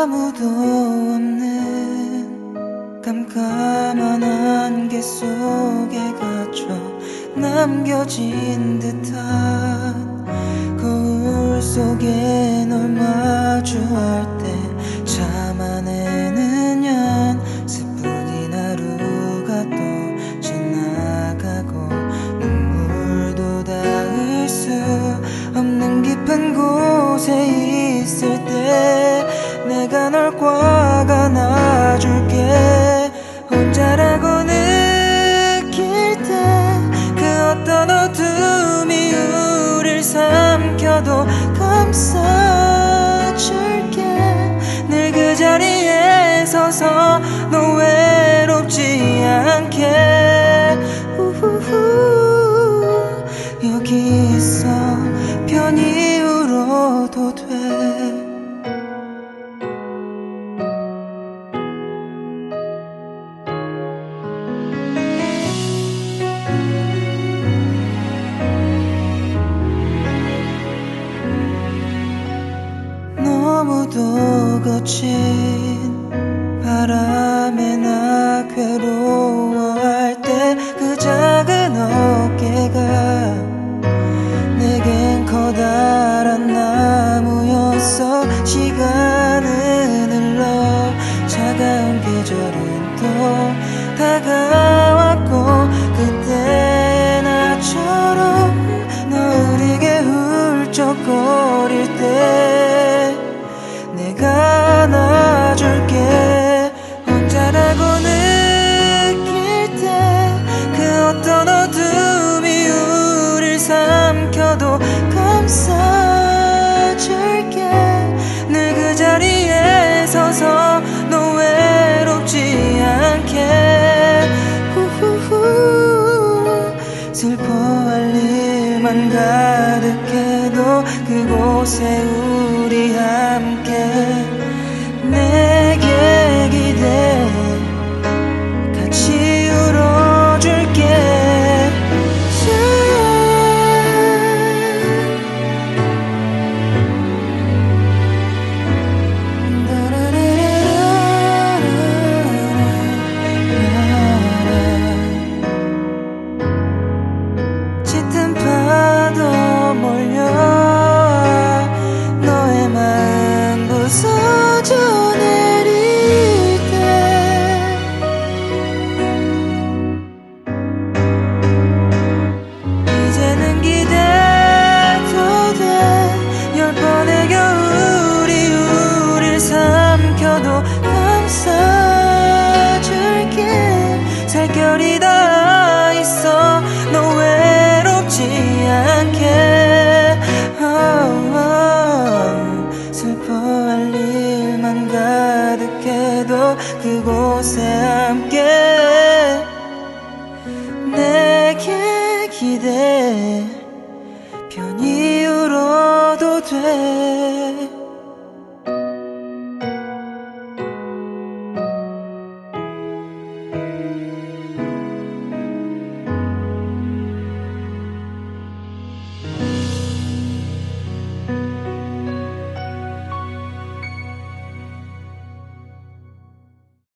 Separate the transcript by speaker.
Speaker 1: 아무도 없는 깜깜한 안개 속에 갇혀 남겨진 듯한 거울 속에 널 마주할 때 삼켜도 감싸줄게. 늘 그 자리에 서서 너 외롭지 않게. 우후후 여기 있어. 편히 울어도 돼 도 거친 바람에 나 괴로워할 때 그 작은 어깨가 내겐 커다란 나무였어. 시간은 흘러 차가운 계절은 또 다가 삼켜도 감싸줄게. 늘 그 자리에 서서 너 외롭지 않게. 슬퍼할 일만 가득해도 그곳에 우리 함께 일만 가득해도 그곳에 함께 내게 기대. 편히 울어도 돼